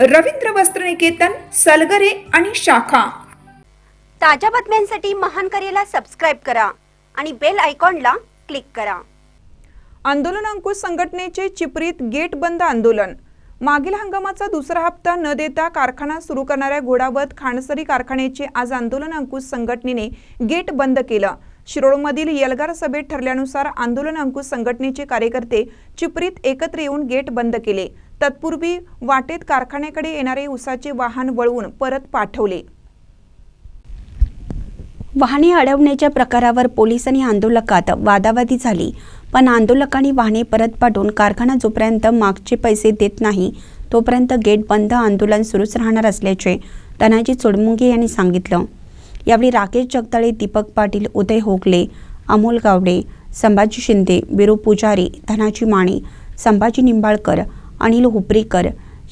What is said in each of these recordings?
रवींद्र वस्त्रनिकेतन सलगरे आणि शाखा. ताज्या बातम्यांसाठी महान करेला सबस्क्राईब करा आणि बेल आयकॉनला क्लिक करा. आंदोलन अंकुश संघटनेचे चिपरीत गेट बंद आंदोलन. मागील हंगामाचा दुसरा हप्ता न देता कारखाना सुरू करणाऱ्या घोडावत खाणसरी कारखान्याचे आज आंदोलन अंकुश संघटनेने गेट बंद केलं. शिरोळमधील यलगार सभेत ठरल्यानुसार आंदोलन अंकुश संघटनेचे कार्यकर्ते चिपरीत एकत्र येऊन गेट बंद केले. तत्पूर्वी वाटेत कारखान्याकडे येणारे उसाचे वाहन वळवून परत पाठवले. वाहने अडवण्याच्या प्रकारावर पोलीस आणि आंदोलकात वादावादी झाली. पण आंदोलकांनी वाहने परत पाठवून कारखाना जोपर्यंत मागचे पैसे देत नाही तोपर्यंत गेट बंद आंदोलन सुरूच राहणार असल्याचे धनाजी चोडमुंगे यांनी सांगितलं. यावेळी राकेश जगदाळे दीपक पाटील उदय होगले अमोल गावडे संभाजी शिंदे बिरू पुजारी धनाजी माने संभाजी निंबाळकर अनिल हुपरीकर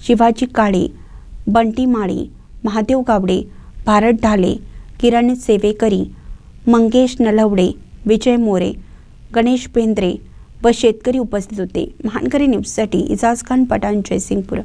शिवाजी काळे बंटी माळी महादेव गावडे भारत ढाले किरण सेवेकरी मंगेश नलवडे विजय मोरे गणेश बेंद्रे व शेतकरी उपस्थित होते. महानकरी न्यूजसाठी इजाज खान पठाण जयसिंगपूर.